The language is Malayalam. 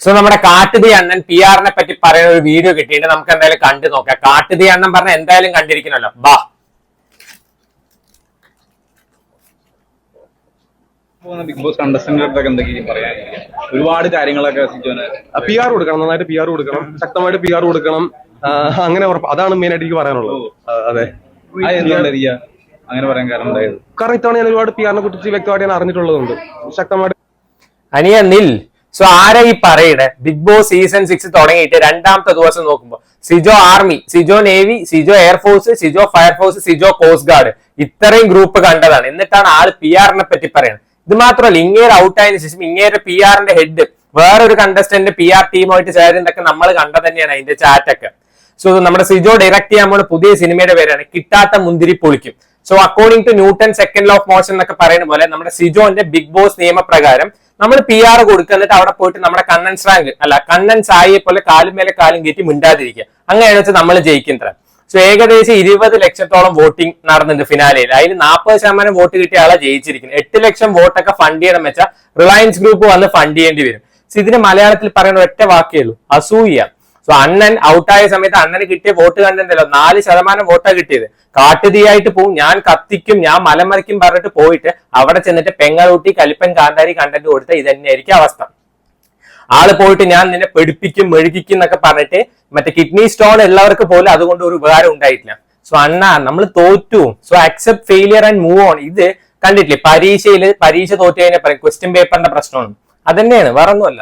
സോ നമ്മുടെ കാട്ടുതീ അണ്ണൻ പി ആറിനെ പറ്റി പറയുന്ന ഒരു വീഡിയോ കിട്ടിയിട്ട് നമുക്ക് എന്തായാലും കണ്ടു നോക്കാം. കാട്ടുതീ അണ്ണൻ പറഞ്ഞ എന്തായാലും കണ്ടിരിക്കണല്ലോ. ബാ. ബിഗ് ബോസ് കണ്ടസ്റ്റന്റുകൾക്ക് എന്തൊക്കെയും പറയാൻ ഒരുപാട് കാര്യങ്ങളൊക്കെ പി ആർ കൊടുക്കണം. നന്നായിട്ട് പി ആർ കൊടുക്കണം. ശക്തമായിട്ട് പി ആർ കൊടുക്കണം. അങ്ങനെ അതാണ് മെയിൻ ആയിട്ട് എനിക്ക് പറയാനുള്ളത്. അതെ. അങ്ങനെ പറയാൻ കാരണം കാരണം ഇത്തവണ ഞാൻ ഒരുപാട് പി ആറിനെ കുറിച്ച് വ്യക്തമായിട്ട് ഞാൻ അറിഞ്ഞിട്ടുള്ളതുണ്ട്. ശക്തമായിട്ട് അനിയ നിൽ. സോ ആരാ ഈ പറയണേ? ബിഗ് ബോസ് സീസൺ സിക്സ് തുടങ്ങിയിട്ട് രണ്ടാമത്തെ ദിവസം നോക്കുമ്പോൾ Sijo army Sijo navy Sijo air force Sijo fire force Sijo coast guard ഇത്രയും ഗ്രൂപ്പ് കണ്ടതാണ്. എന്നിട്ടാണ് ആൾ പി ആറിനെ പറ്റി പറയുന്നത് ഇത് മാത്രമല്ല ഇങ്ങേര് ഔട്ട് ആയതിനു ശേഷം ഇങ്ങേരെ പി ആറിന്റെ ഹെഡ് വേറൊരു കണ്ടസ്റ്റന്റ് പി ആർ ടീമായിട്ട് ചേരുന്നതൊക്കെ നമ്മൾ കണ്ട തന്നെയാണ് അതിന്റെ ചാറ്റൊക്കെ സോ നമ്മുടെ സിജോ ഡയറക്ട് ചെയ്യാൻ പോണ പുതിയ സിനിമയുടെ പേരാണ് കിട്ടാത്ത മുന്തിരി പൊളിക്കും. So according to Newton second law of motion എന്നൊക്കെ പറയുന്ന പോലെ നമ്മുടെ സിജോന്റെ ബിഗ് ബോസ് നിയമപ്രകാരം നമ്മൾ പി ആർ കൊടുക്കുക എന്നിട്ട് അവിടെ പോയിട്ട് നമ്മുടെ കണ്ണൻസ് റാങ്ക് അല്ല കണ്ണൻസ് സായിയെ പോലെ കാലും മേലെ കാലും കയറ്റി മിണ്ടാതിരിക്കുക. അങ്ങനെയാണ് വെച്ചാൽ നമ്മൾ ജയിക്കുന്നത്. സോ ഏകദേശം ഇരുപത് ലക്ഷത്തോളം വോട്ടിംഗ് നടന്നിട്ടുണ്ട് ഫിനാലയിൽ. അതിൽ നാൽപ്പത് ശതമാനം വോട്ട് കിട്ടിയ ആളെ ജയിച്ചിരിക്കുന്നത്. എട്ട് ലക്ഷം വോട്ടൊക്കെ ഫണ്ട് ചെയ്യണം വെച്ചാൽ റിലയൻസ് ഗ്രൂപ്പ് വന്ന് ഫണ്ട് ചെയ്യേണ്ടി വരും. ഇതിന് മലയാളത്തിൽ പറയുന്ന ഒറ്റ വാക്കേ ഉള്ളൂ അസൂയ. സോ അണ്ണൻ ഔട്ടായ സമയത്ത് അണ്ണന് കിട്ടിയ വോട്ട് കണ്ടല്ലോ നാല് ശതമാനം വോട്ടാ കിട്ടിയത്. കാട്ടുതീയായിട്ട് പോവും ഞാൻ കത്തിക്കും ഞാൻ മലമറിക്കും പറഞ്ഞിട്ട് പോയിട്ട് അവിടെ ചെന്നിട്ട് പെങ്ങളൂട്ടി കലിപ്പൻ കാന്താരി കണ്ടന്റ് കൊടുത്ത ഇത് തന്നെയായിരിക്കും അവസ്ഥ. ആൾ പോയിട്ട് ഞാൻ നിന്നെ പെടിപ്പിക്കും മെഴുകിക്കും എന്നൊക്കെ പറഞ്ഞിട്ട് മറ്റേ കിഡ്നി സ്റ്റോൺ ഉള്ളവർക്ക് പോലും അതുകൊണ്ട് ഒരു ഉപകാരം ഉണ്ടായിട്ടില്ല. സോ അണ്ണ നമ്മൾ തോറ്റു. So accept failure and move on ഇത് കണ്ടിട്ടില്ലേ? പരീക്ഷയിൽ പരീക്ഷ തോറ്റു കഴിഞ്ഞാൽ പറയും ക്വസ്റ്റ്യൻ പേപ്പറിന്റെ പ്രശ്നമാണ്. അതന്നെയാണ് വേറെ ഒന്നുമല്ല